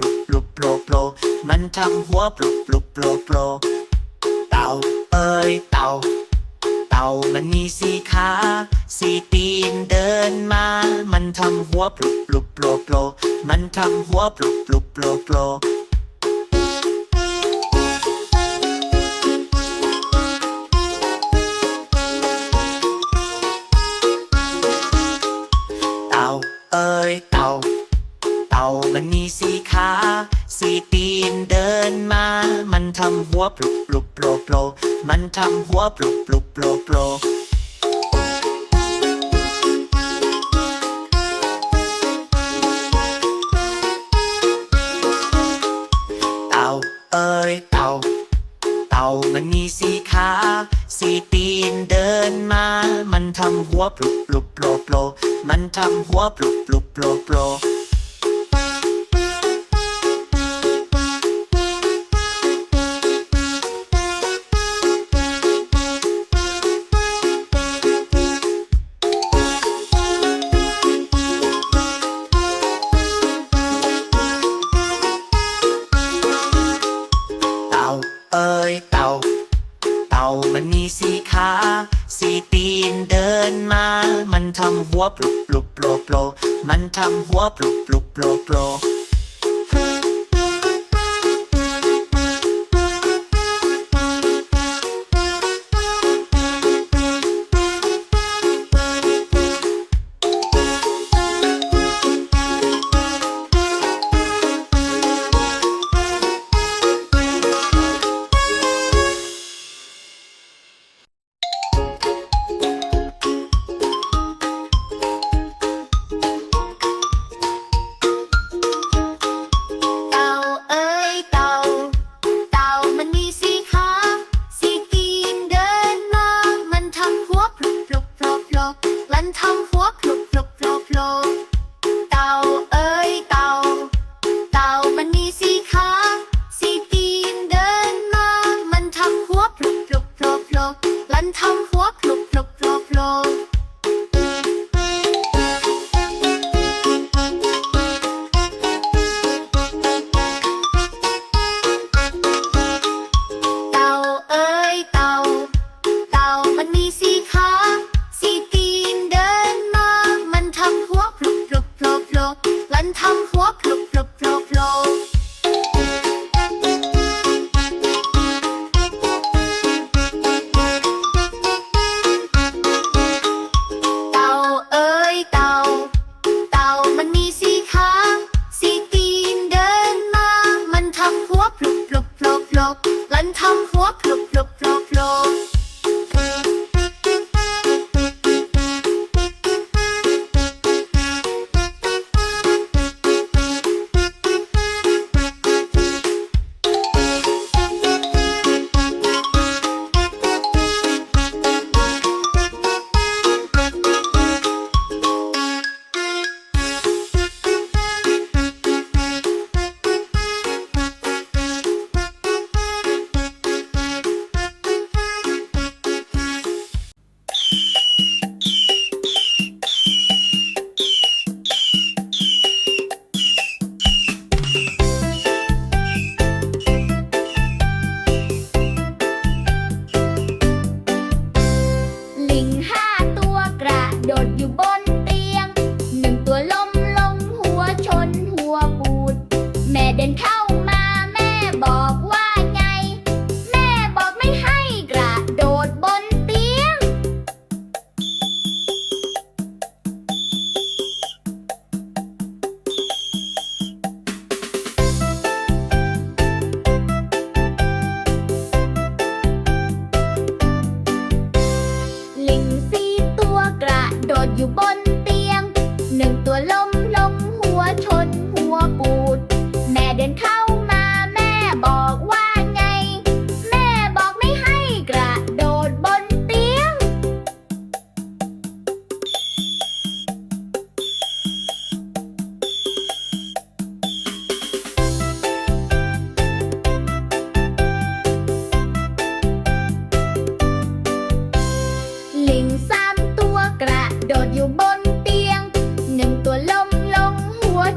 ลุกปลุกโปรโปรมันทำหัวปลุกปลุกปลุโปรเต่าเอ้ยเต่า เต่ามันมีสี่ขาสี่ตีนเดินมา มันทำหัวปลุกปลุกปลุโปรมันทำหัวปลุกปลุกปลุโปร ทำหัวปลุกปลุกโปรโปรเต่าเอ้ยเต่า เต่ามันมีสีขาสีตีนเดินมา มันทำหัวปลุกปลุกโปรโปรมันทำหัวปลุกปลุกโปรโปร ปลุกปลุกโปรโปรมันทำหัวปลุกปลุกโปรโปร ฟันทำงหัวพลุกพลุกโล่โผล่ โดดอยู่บน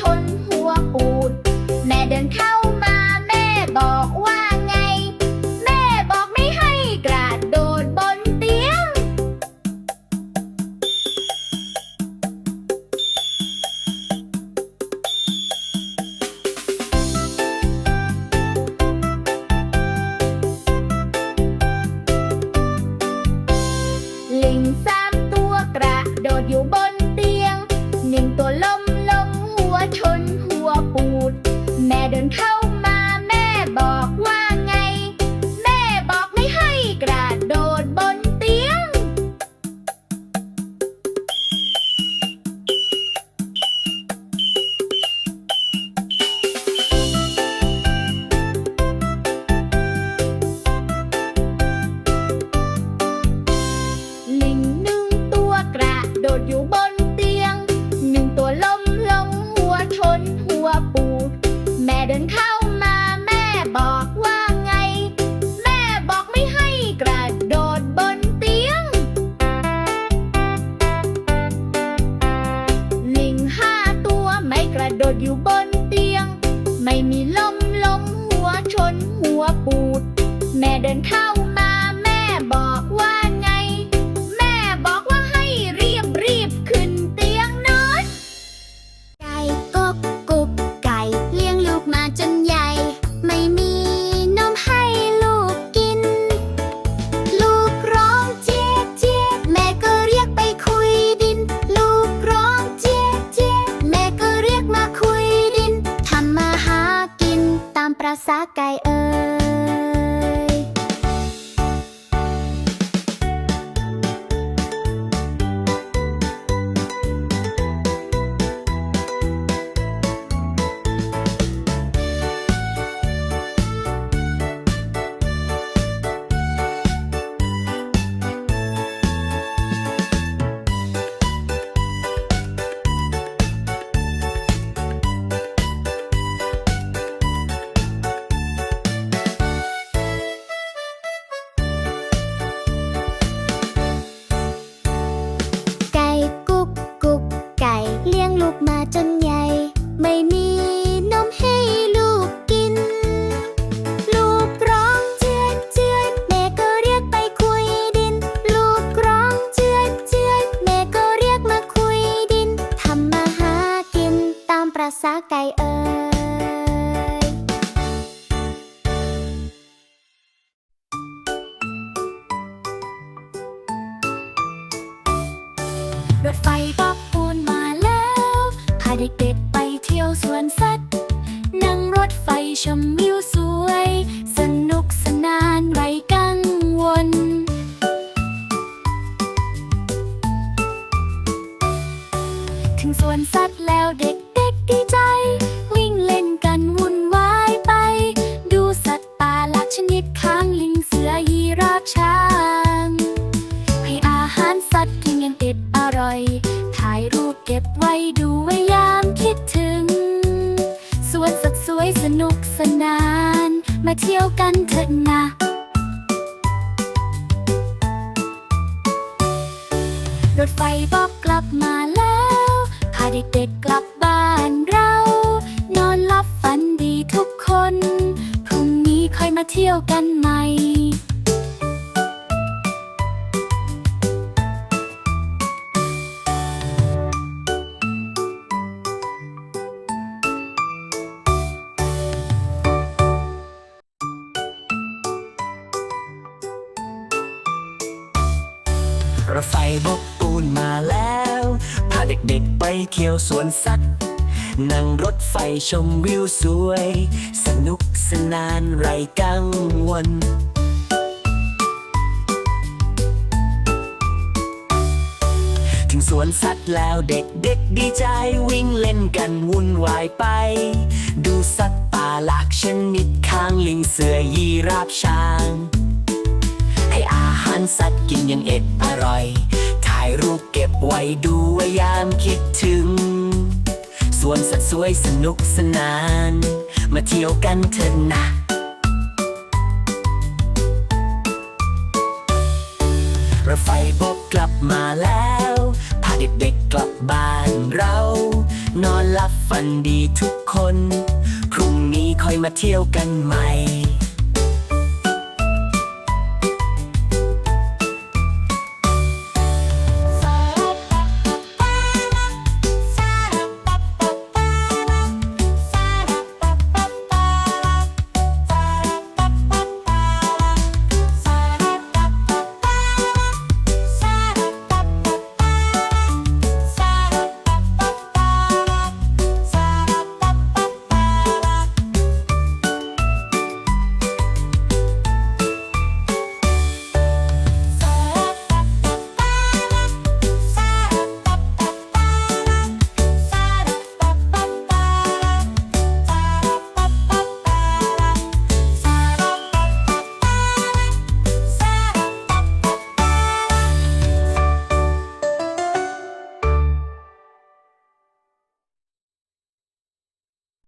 ชน ตามประษาไก่เอ่ย ลูกมาจนใหญ่ ไม่มีนมให้ลูกกิน ลูกร้องเจือดเจือดแม่ก็เรียกไปคุยดิน ลูกร้องเจือดเจือดแม่ก็เรียกมาคุยดินทำมาหากินตามประษาไก่เอ่ยรถไฟบอกปูนมาแล้วพา เด็กๆไปเที่ยวสวนสัตว์ นั่งรถไฟชมวิวสวย สนุกสนานไร้กังวล ถึงสวนสัตว์ มาเที่ยวกันเถอะนะ รถไฟบอกกลับมาแล้ว พาเด็กๆกลับ บกปูนมาแล้ว พาเด็กๆไปเที่ยวสวนสัตว์ นั่งรถไฟชมวิวสวย สนุกสนานไรกังวลถึงสวนสัตว์แล้วเด็กๆดีใจวิ่งเล่นกันวุ่นวายไป ดูสัตว์ป่าหลากชนิดข้างลิงเสือยีราฟช้างาหารสัตว์กินอย่างเอ็ดอร่อย ถ่ายรูปเก็บไว้ดูไว้ยามคิดถึงส่วนสัตว์สวยสนุกสนาน มาเที่ยวกันเถอะนะรถไฟบกกลับมาแล้ว พาเด็กๆกลับบ้านเรา นอนหลับฝันดีทุกคน พรุ่งนี้ค่อยมาเที่ยวกันใหม่